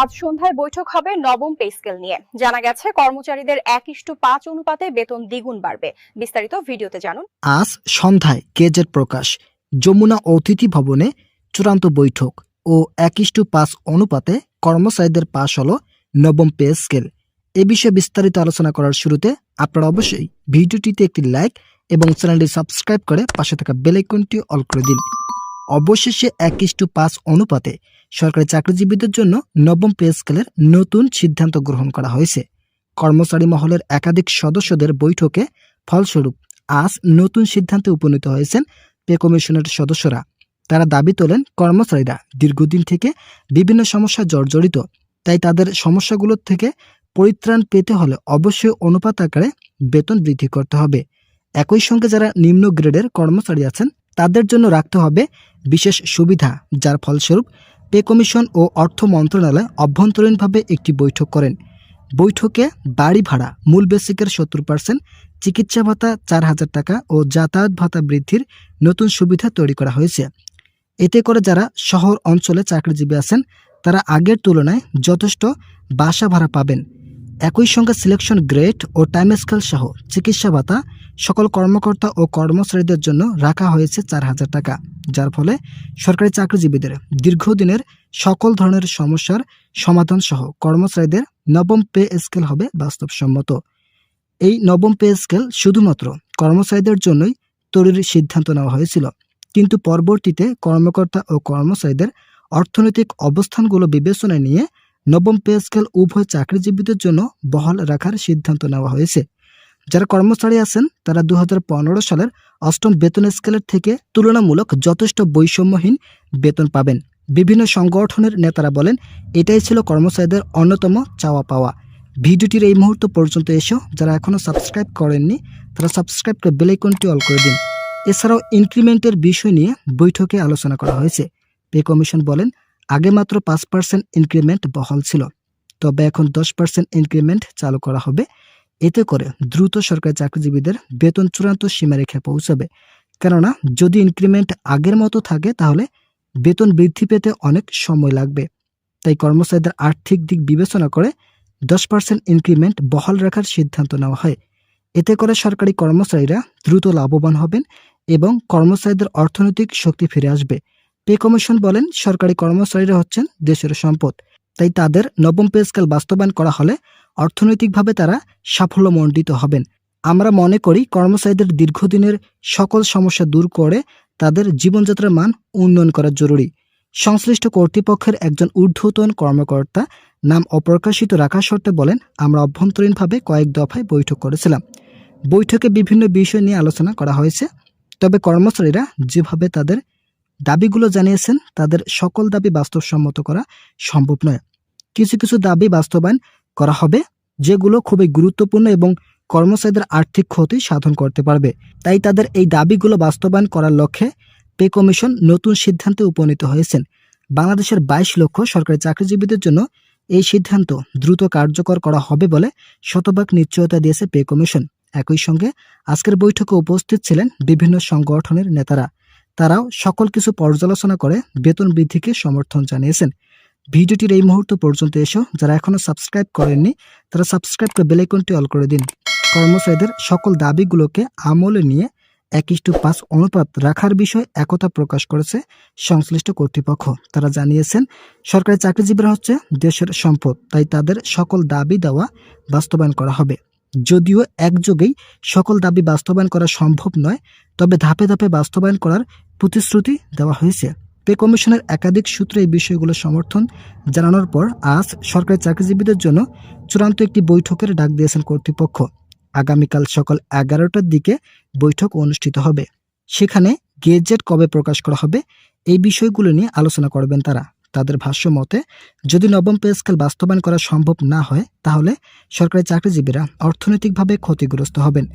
আজ সন্ধ্যায় বৈঠক হবে নবম পে স্কেল নিয়ে। জানা গেছে, কর্মচারীদের এক ইস্টু পাঁচ অনুপাতে বেতন দ্বিগুণ বাড়বে। বিস্তারিত ভিডিওতে জানুন। আজ সন্ধ্যায় গেজেট প্রকাশ। যমুনা অতিথি ভবনে চূড়ান্ত বৈঠক ও একিষ্টু পাঁচ অনুপাতে কর্মচারীদের পাশ হল নবম পে স্কেল। এ বিষয়ে বিস্তারিত আলোচনা করার শুরুতে আপনারা অবশ্যই ভিডিওটিতে একটি লাইক এবং চ্যানেলটি সাবস্ক্রাইব করে পাশে থাকা বেলাইকনটি অল করে দিন। অবশেষে একিষ্টু পাঁচ অনুপাতে সরকারি চাকরিজীবীদের জন্য নবম পে স্কেলের নতুন সিদ্ধান্ত গ্রহণ করা হয়েছে। কর্মচারী মহলের একাধিক সদস্যদের বৈঠকে ফলস্বরূপ আজ নতুন সিদ্ধান্তে উপনীত হয়েছেন পে কমিশনের সদস্যরা। তারা দাবি তোলেন, কর্মচারীরা দীর্ঘদিন থেকে বিভিন্ন সমস্যা জর্জরিত, তাই তাদের সমস্যাগুলো থেকে পরিত্রাণ পেতে হলে অবশ্যই অনুপাত আকারে বেতন বৃদ্ধি করতে হবে। একই সঙ্গে যারা নিম্ন গ্রেডের কর্মচারী আছেন তাদের জন্য রাখতে হবে বিশেষ সুবিধা, যার ফলস্বরূপ পে কমিশন ও অর্থ মন্ত্রণালয় অভ্যন্তরীণভাবে একটি বৈঠক করেন। বৈঠকে বাড়ি ভাড়া, মূল বেসিকের সত্তর পার্সেন্ট চিকিৎসা ভাতা চার হাজার টাকা ও যাতায়াত ভাতা বৃদ্ধির নতুন সুবিধা তৈরি করা হয়েছে। এতে করে যারা শহর অঞ্চলে চাকরিজীবী আছেন, তারা আগের তুলনায় যথেষ্ট বাসা ভাড়া পাবেন। একই সঙ্গে সিলেকশন গ্রেড ও টাইম স্কেল সহ চিকিৎসা ভাতা সকল কর্মকর্তা ও কর্মচারীদের জন্য রাখা হয়েছে চার হাজার টাকা, যার ফলে সরকারি চাকরিজীবীদের দীর্ঘদিনের সকল ধরনের সমস্যার সমাধান সহ কর্মচারীদের নবম পে স্কেল হবে বাস্তবসম্মত। এই নবম পে স্কেল শুধুমাত্র কর্মচারীদের জন্যই তৈরির সিদ্ধান্ত নেওয়া হয়েছিল, কিন্তু পরবর্তীতে কর্মকর্তা ও কর্মচারীদের অর্থনৈতিক অবস্থানগুলো বিবেচনায় নিয়ে নবম পে স্কেল উভয় চাকরিজীবীদের জন্য বহাল রাখার সিদ্ধান্ত নেওয়া হয়েছে। যারা কর্মচারী আছেন, তারা দু হাজার পনেরো সালের অষ্টম বেতন স্কেলের থেকে তুলনামূলক যথেষ্ট বৈষম্যহীন বেতন পাবেন। বিভিন্ন সংগঠনের নেতারা বলেন, এটাই ছিল কর্মচারীদের অন্যতম চাওয়া পাওয়া। ভিডিওটির এই মুহূর্ত পর্যন্ত এসেও যারা এখনও সাবস্ক্রাইব করেননি, তারা সাবস্ক্রাইব করে বেলাইকনটি অল করে দিন। এছাড়াও ইনক্রিমেন্টের বিষয় নিয়ে বৈঠকে আলোচনা করা হয়েছে। পে কমিশন বলেন আগে মাত্র পাঁচ পার্সেন্ট ইনক্রিমেন্ট বহাল ছিল। তবে এখন দশ পার্সেন্ট ইনক্রিমেন্ট চালু করা হবে। এতে করে দ্রুত সরকারি চাকরিজীবীদের বেতন চূড়ান্ত সীমারেখা পৌঁছাবে। কেননা, যদি ইনক্রিমেন্ট আগের মতো থাকে, তাহলে বেতন বৃদ্ধি পেতে অনেক সময় লাগবে। তাই কর্মচারীদের আর্থিক দিক বিবেচনা করে দশ পার্সেন্ট ইনক্রিমেন্ট বহাল রাখার সিদ্ধান্ত নেওয়া হয়। এতে করে সরকারি কর্মচারীরা দ্রুত লাভবান হবেন এবং কর্মচারীদের অর্থনৈতিক শক্তি ফিরে আসবে। পে কমিশন বলেন, সরকারি কর্মচারীরা হচ্ছেন দেশের সম্পদ। তাই তাদের নবম পে স্কেল বাস্তবায়ন করা হলে অর্থনৈতিকভাবে তারা সাফল্যমণ্ডিত হবেন। আমরা মনে করি কর্মচারীদের দীর্ঘদিনের সকল সমস্যা দূর করে তাদের জীবনযাত্রার মান উন্নয়ন করা জরুরি। সংশ্লিষ্ট কর্তৃপক্ষের একজন ঊর্ধ্বতন কর্মকর্তা নাম অপ্রকাশিত রাখা শর্তে বলেন, আমরা অভ্যন্তরীণভাবে কয়েক দফায় বৈঠক করেছিলাম। বৈঠকে বিভিন্ন বিষয় নিয়ে আলোচনা করা হয়েছে, তবে কর্মচারীরা যেভাবে তাদের দাবিগুলো জানিয়েছেন, তাদের সকল দাবি বাস্তবসম্মত করা সম্ভব নয়। কিছু কিছু দাবি বাস্তবায়ন করা হবে, যেগুলো খুবই গুরুত্বপূর্ণ এবং কর্মচারীদের আর্থিক ক্ষতি সাধন করতে পারবে। তাই তাদের এই দাবিগুলো বাস্তবায়ন করার লক্ষ্যে পে কমিশন নতুন সিদ্ধান্তে উপনীত হয়েছেন। বাংলাদেশের বাইশ লক্ষ সরকারি চাকরিজীবীদের জন্য এই সিদ্ধান্ত দ্রুত কার্যকর করা হবে বলে শতভাগ নিশ্চয়তা দিয়েছে পে কমিশন। একই সঙ্গে আজকের বৈঠকে উপস্থিত ছিলেন বিভিন্ন সংগঠনের নেতারা। তারাও সকল কিছু পর্যালোচনা করে বেতন বৃদ্ধিকে সমর্থন জানিয়েছেন। ভিডিওটির এই মুহূর্ত পর্যন্ত এসো, যারা এখনও সাবস্ক্রাইব করেননি, তারা সাবস্ক্রাইব করে বেলাইকনটি অল করে দিন। কর্মচারীদের সকল দাবিগুলোকে আমলে নিয়ে এক ইস্টু পাঁচ অনুপাত রাখার বিষয়ে একতা প্রকাশ করেছে সংশ্লিষ্ট কর্তৃপক্ষ। তারা জানিয়েছেন, সরকারি চাকরিজীবীরা হচ্ছে দেশের সম্পদ, তাই তাদের সকল দাবি দেওয়া বাস্তবায়ন করা হবে। যদিও একযোগেই সকল দাবি বাস্তবায়ন করা সম্ভব নয়, তবে ধাপে ধাপে বাস্তবায়ন করার প্রতিশ্রুতি দেওয়া হয়েছে। পে কমিশনের একাধিক সূত্রে এই বিষয়গুলো সমর্থন জানানোর পর আজ সরকারি চাকরিজীবীদের জন্য চূড়ান্ত একটি বৈঠকের ডাক দিয়েছেন কর্তৃপক্ষ। আগামীকাল সকাল এগারোটার দিকে বৈঠক অনুষ্ঠিত হবে। সেখানে গেজেট কবে প্রকাশ করা হবে, এই বিষয়গুলো নিয়ে আলোচনা করবেন তারা। তাদের ভাষ্য মতে, যদি নবম পে স্কেল বাস্তবায়ন করা সম্ভব না হয়, তাহলে সরকারি চাকরিজীবীরা অর্থনৈতিকভাবে ক্ষতিগ্রস্ত হবেন।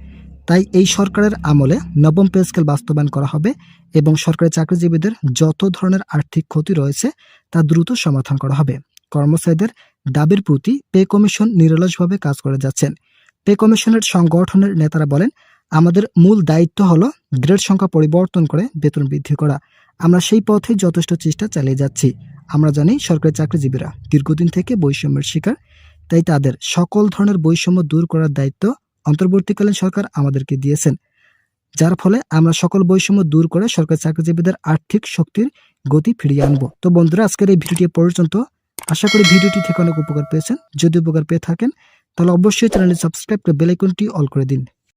তাই এই সরকারের আমলে নবম পে স্কেল বাস্তবায়ন করা হবে এবং সরকারি চাকরিজীবীদের যত ধরনের আর্থিক ক্ষতি রয়েছে তা দ্রুত সমাধান করা হবে। কর্মচারীদের দাবির প্রতি পে কমিশন নিরলসভাবে কাজ করে যাচ্ছেন। পে কমিশনের সংগঠনের নেতারা বলেন, আমাদের মূল দায়িত্ব হলো গ্রেড সংখ্যা পরিবর্তন করে বেতন বৃদ্ধি করা। আমরা সেই পথে যথেষ্ট চেষ্টা চালিয়ে যাচ্ছি। আমরা জানি সরকারি চাকরিজীবীরা দীর্ঘদিন থেকে বৈষম্যের শিকার। তাই তাদের সকল ধরনের বৈষম্য দূর করার দায়িত্ব অন্তর্বর্তীকালীন সরকার আমাদেরকে দিয়েছেন, যার ফলে আমরা সকল বৈষম্য দূর করে সরকারি চাকরিজীবীদের আর্থিক শক্তির গতি ফিরিয়ে আনব। তো বন্ধুরা, আজকের এই ভিডিওটি পর্যন্ত। আশা করি ভিডিওটি থেকে অনেক উপকার পেয়েছেন। যদি উপকার পেয়ে থাকেন, তাহলে অবশ্যই চ্যানেলটি সাবস্ক্রাইব করে বেলাইকনটি অল করে দিন।